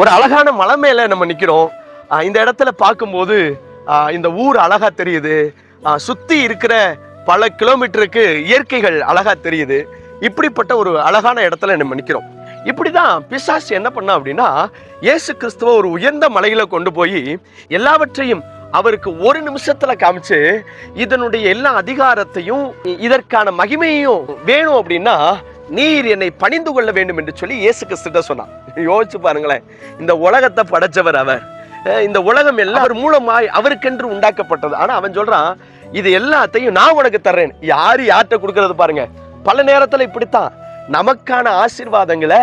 ஒரு அழகான மலை மேலே நம்ம நிற்கிறோம் இந்த இடத்துல பார்க்கும்போது இந்த ஊர் அழகாக தெரியுது. சுற்றி இருக்கிற பல கிலோமீட்டருக்கு இயற்கைகள் அழகாக தெரியுது. இப்படிப்பட்ட ஒரு அழகான இடத்துல நம்ம இப்படி தான் பிசாசி என்ன பண்ணா அப்படின்னா இயேசு கிறிஸ்துவ ஒரு உயர்ந்த மலையில் கொண்டு போய் எல்லாவற்றையும் அவருக்கு ஒரு நிமிஷத்துல காமிச்சு இதனுடைய எல்லா அதிகாரத்தையும் இதற்கான மகிமையும் வேணும் அப்படின்னா நீர் என்னை பணிந்து கொள்ள வேண்டும் என்று சொல்லி இயேசு கிறிஸ்துட்ட சொன்னான். யோசிச்சு பாருங்களேன் இந்த உலகத்தை படைச்சவர் அவர். இந்த உலகம் எல்லாம் அவர் மூலமாய் அவருக்கென்று உண்டாக்கப்பட்டது. ஆனா அவன் சொல்றான் இது எல்லாத்தையும் நான் உனக்கு தர்றேன். யாரு யார்கிட்ட கொடுக்கறது பாருங்க. பல நேரத்துல இப்படித்தான். நமக்கான ஆசீர்வாதங்களை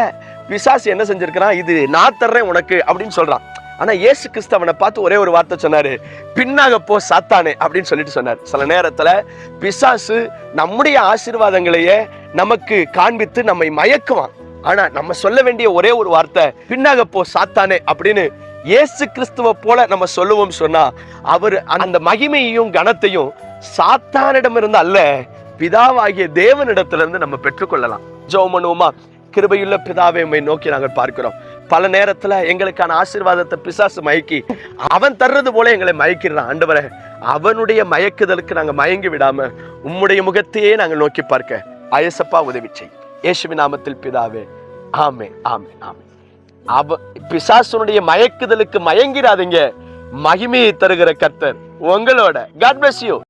பிசாசு என்ன செஞ்சிருக்கிறான்? இது நான் தர்றேன் உனக்கு அப்படின்னு சொல்றான். ஆனால் இயேசு கிறிஸ்து அவனை பார்த்து ஒரே ஒரு வார்த்தை சொன்னார் பின்னாக போ சாத்தானே அப்படின்னு சொல்லிட்டு சொன்னார். சில நேரத்தில் பிசாசு நம்முடைய ஆசீர்வாதங்களையே நமக்கு காண்பித்து நம்மை மயக்குவான். ஆனால் நம்ம சொல்ல வேண்டிய ஒரே ஒரு வார்த்தை பின்னாக போ சாத்தானே அப்படின்னு இயேசு கிறிஸ்துவ போல நம்ம சொல்லுவோம் சொன்னா அவர் அந்த மகிமையையும் கனத்தையும் சாத்தானிடமிருந்து அல்ல பிதாவாகிய தேவனிடத்திலிருந்து நம்ம பெற்றுக்கொள்ளலாம். ஜெபம் பண்ணுவோமா? கிருபையுள்ள பிதாவை நோக்கி நாங்கள் பார்க்கிறோம். பல நேரத்தில் எங்களுக்கான ஆசீர்வாதத்தை பிசாசு மயக்கி அவன் தர்றது போல எங்களை மயக்கிறான் ஆண்டவரே அவனுடைய மயக்குதலுக்கு நாங்கள் மயங்கி விடாமல் உம்முடைய முகத்தையே நாங்கள் நோக்கி பார்க்க அயசப்பா உதவி செய். இயேசுவி நாமத்தில் பிதாவே ஆமே ஆமே ஆமே அவ பிசாசுனுடைய மயக்குதலுக்கு மயங்கிடாதீங்க. மகிமையை தருகிற கர்த்தர் உங்களோட. God bless you